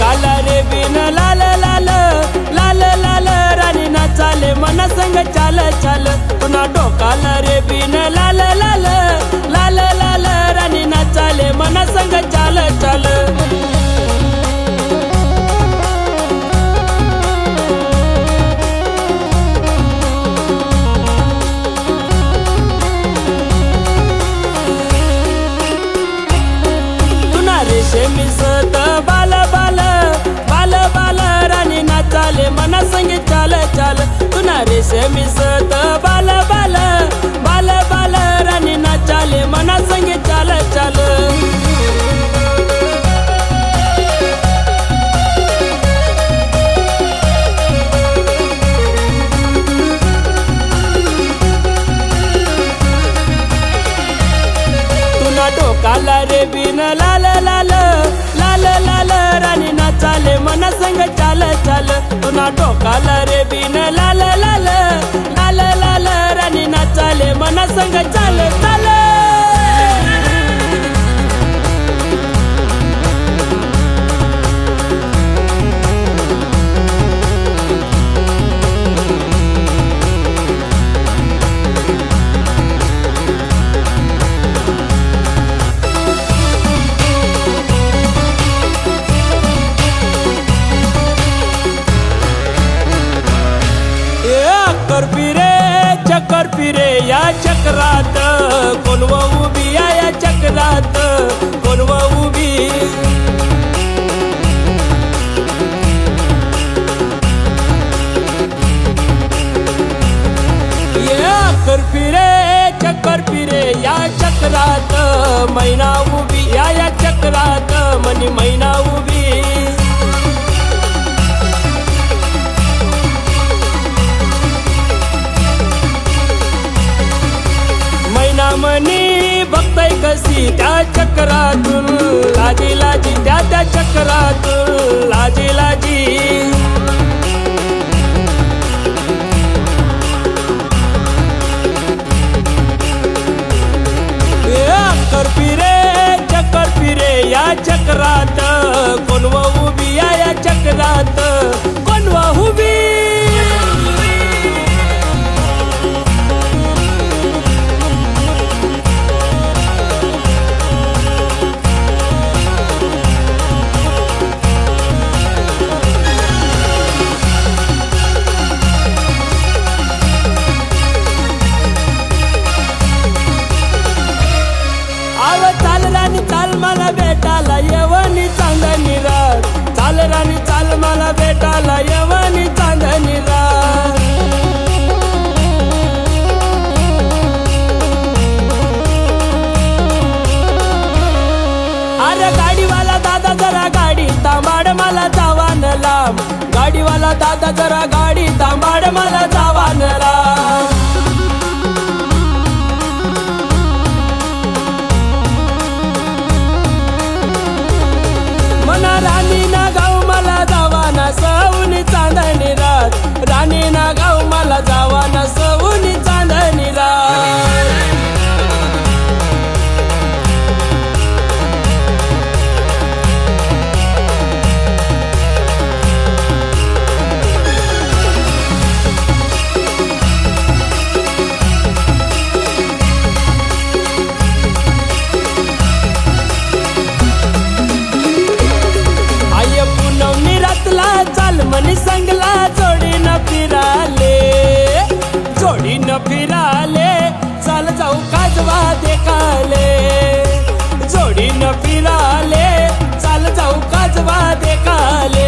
काल रे बिन लाल लाल लाल लाल राणी नाचाले मन संग चाल चाल. तुना डोकाला रे बिन लाल लाल लाल लाल राणी नाचाले मन संग चाल चाल. तुना रेशमी सत बाल बाल बाल बाल राणी नाचाले मना संगे चाल चाल. तुला डोकाला रे बिन लाल लाल लाल लाल राणी नाचाले मना संग चाल चाल. तुला डोकाला रे बिन लाल अक्कर पिरे, चक्कर पिरे, या चक्रात। कोणव उभी या चक्रात। कोणव उभी। ये अक्कर फिरे चक्कर फिरे या चक्रात। मैना लाजी त्या चक्रातून लाजी लाजी त्या त्या चक्रातून लाजी लाजी. लांब. गाडीवाला दादा जरा गाडी तांबाड मला जावा लांब. वाजवा देखाले न फिराले. चाल जाऊ काजवा देखाले